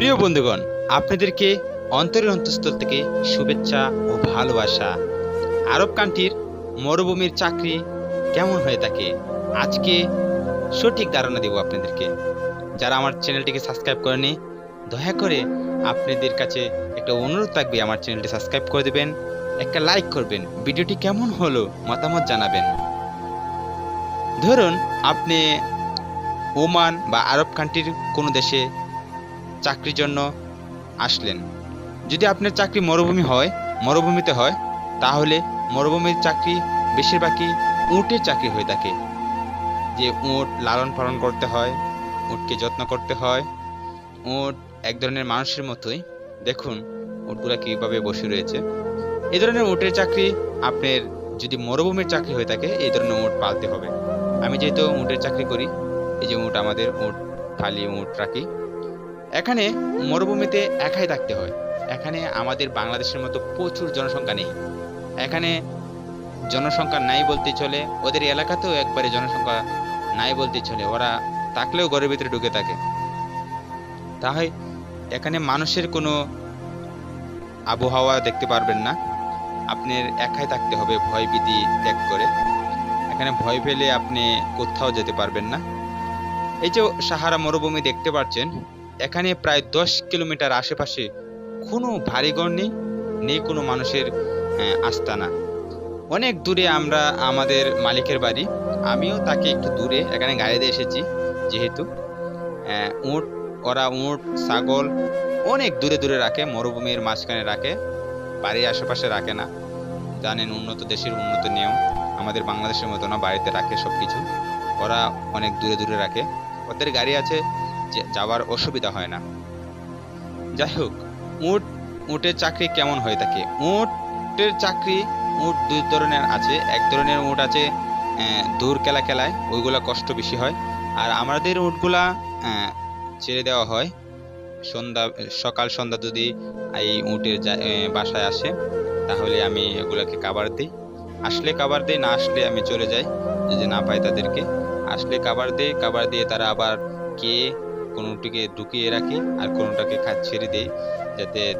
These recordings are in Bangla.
প্রিয় বন্ধুগণ, আপনাদেরকে অন্তরের অন্তঃস্থল থেকে শুভেচ্ছা ও ভালোবাসা। আরব কান্ট্রির মরুভূমির চাকরি কেমন হয়ে থাকে, আজকে সঠিক ধারণা দেব আপনাদেরকে। যারা আমার চ্যানেলটিকে সাবস্ক্রাইব করেনি দয়া করে আপনাদের কাছে একটা অনুরোধ থাকবে, আমার চ্যানেলটি সাবস্ক্রাইব করে দেবেন, একটা লাইক করবেন, ভিডিওটি কেমন হলো মতামত জানাবেন। ধরুন, আপনি ওমান বা আরব কান্ট্রির কোনো দেশে চাকরির জন্য আসলেন। যদি আপনার চাকরি মরুভূমি হয়, মরুভূমিতে হয়, তাহলে মরুভূমির চাকরি বেশিরভাগই উটের চাকরি হয়ে থাকে। যে উট লালন পালন করতে হয়, উটকে যত্ন করতে হয়, উট এক ধরনের মানুষের মতোই। দেখুন উটগুলা কীভাবে বসে রয়েছে। এই ধরনের উটের চাকরি আপনার যদি মরুভূমির চাকরি হয়ে থাকে, এই ধরনের উট পালতে হবে। আমি যেহেতু উটের চাকরি করি, এই যে উট আমাদের উট, খালি উট রাখি এখানে মরুভূমিতে একাই থাকতে হয়। এখানে আমাদের বাংলাদেশের মতো প্রচুর জনসংখ্যা নেই। এখানে জনসংখ্যা নাই বলতে চলে, ওদের এলাকাতেও একবারে জনসংখ্যা নাই বলতে চলে। ওরা থাকলেও ঘরের ভিতরে ঢুকে থাকে। তাই এখানে মানুষের কোনো আবহাওয়া দেখতে পারবেন না। আপনার একাই থাকতে হবে ভয় ভীতি ত্যাগ করে। এখানে ভয় পেলে আপনি কোথাও যেতে পারবেন না। এই যে সাহারা মরুভূমি দেখতে পাচ্ছেন এখানে প্রায় দশ কিলোমিটার আশেপাশে কোনো বাড়িঘর নেই নেই কোনো মানুষের আহ, আস্তানা। অনেক দূরে আমরা আমাদের মালিকের বাড়ি। আমিও তাকে একটু দূরে এখানে গাড়িতে এসেছি যেহেতু আহ, উট ওরা উট ছাগল অনেক দূরে দূরে রাখে মরুভূমির মাঝখানে রাখে বাড়ির আশেপাশে রাখে না। জানেন উন্নত দেশের উন্নত নিয়ম আমাদের বাংলাদেশের মতো না বাড়িতে রাখে সব কিছু ওরা অনেক দূরে দূরে রাখে। ওদের গাড়ি আছে যাওয়ার অসুবিধা হয় না। যাই হোক উট, উটের চাকরি কেমন হয়ে থাকে উটের চাকরি, উট দুই ধরনের আছে। এক ধরনের উট আছে দূর কেলা খেলায় ওইগুলা কষ্ট বেশি হয়। আর আমাদের উটগুলা ছেড়ে দেওয়া হয়। সন্ধ্যা, সকাল সন্ধ্যা যদি এই উটের বাসায় আসে, তাহলে আমি এগুলাকে কাবার দিই। আসলে কাবার দিই, না আসলে আমি চলে যাই, যদি না পাই তাদেরকে। আসলে কাবার দিই কাবার দিয়ে তারা আবার কে কোনোটিকে ঢুকিয়ে রাখি আর কোনোটাকে খা- ছেড়ে দিই যাতে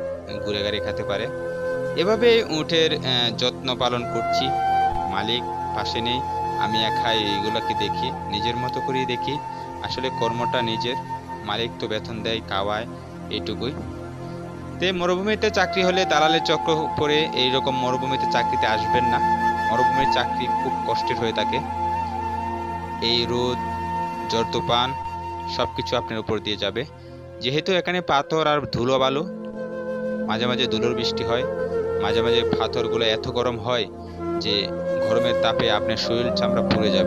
ঘুরে গাড়ি খেতে পারে। এভাবে উটের যত্ন পালন করছি। মালিক পাশে নেই, আমি একাই এইগুলোকে দেখি, নিজের মতো করেই দেখি। আসলে কর্মটা নিজের, মালিক তো বেতন দেয়, খাওয়ায়, এইটুকুই। তে মরুভূমিতে চাকরি হলে দালালের চক্র পরে এইরকম মরুভূমিতে চাকরিতে আসবেন না। মরুভূমির চাকরি খুব কষ্টের হয়ে থাকে। এই রোদ জ্বর তুফান সব কিছু আপনার উপর দিয়ে যাবে। যেহেতু এখানে পাথর আর ধুলো বালু, মাঝে মাঝে ধুলোর বৃষ্টি হয়, মাঝে মাঝে পাথরগুলো এত গরম হয় যে গরমের তাপে আপনার শরীর চামড়া পুড়ে যাবে।